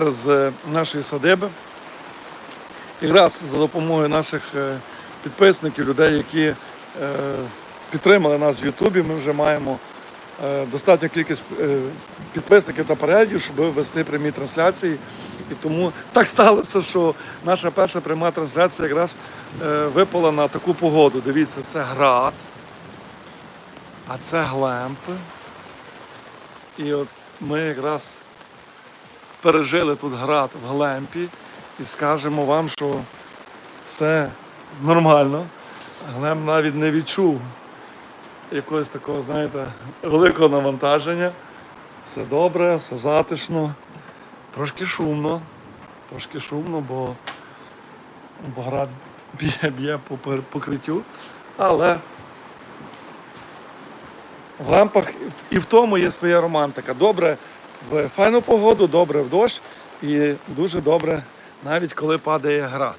з нашої садиби. Якраз за допомогою наших е, підписників, людей, які е, підтримали нас в Ютубі, ми вже маємо е, достатню кількість е, підписників та переглядів, щоб вести прямі трансляції. І тому так сталося, що наша перша пряма трансляція якраз е, випала на таку погоду. Дивіться, це град, а це глемпи. І от ми якраз пережили тут град в Глемпі і скажемо вам, що все нормально. Глем навіть не відчув якогось такого, знаєте, великого навантаження. Все добре, все затишно. Трошки шумно. Трошки шумно, бо, бо град б'є, по покриттю. Але в лампах і в тому є своя романтика. Добре в файну погоду, добре в дощ і дуже добре навіть коли падає град.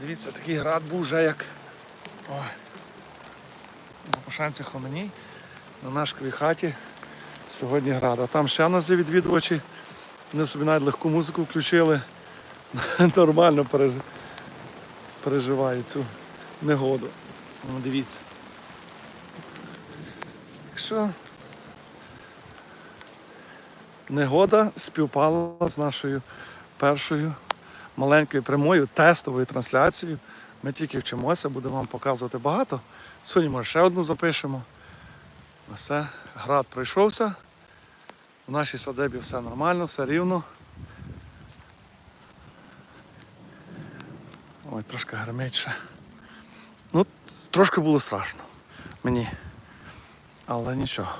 Дивіться, такий град був вже як на Пошанці Хоменій, на нашій хаті сьогодні град. А там ще нас відвідувачі. Вони собі навіть легку музику включили. Нормально переж... переживають цю негоду. Ну, дивіться. Так що негода співпала з нашою першою маленькою прямою тестовою трансляцією. Ми тільки вчимося, будемо вам показувати багато. Сьогодні, може, ще одну запишемо. Все, град пройшовся. В нашій садебі все нормально, все рівно. Ой, трошки гримить ще. Ну, трошки було страшно мені. Але нічого.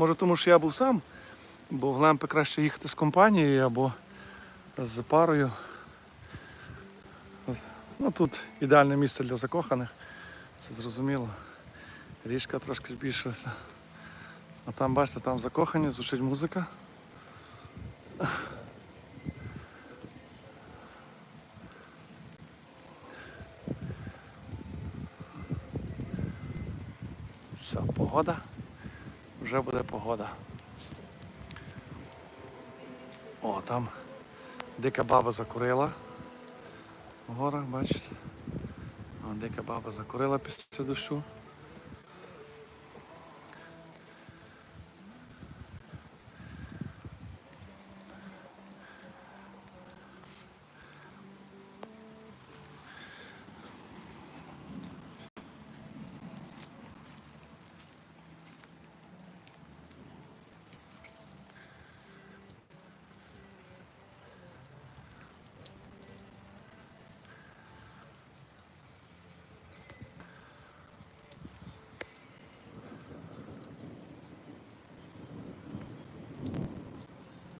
Може, тому що я був сам, бо в Лемпи краще їхати з компанією або з парою. Ну тут ідеальне місце для закоханих, це зрозуміло. Річка трошки збільшилася. А там, бачите, там закохані, звучить музика. Все, погода. Вже буде погода. О, там дика баба закурила. В горах, бачите? О, дика баба закурила після дощу.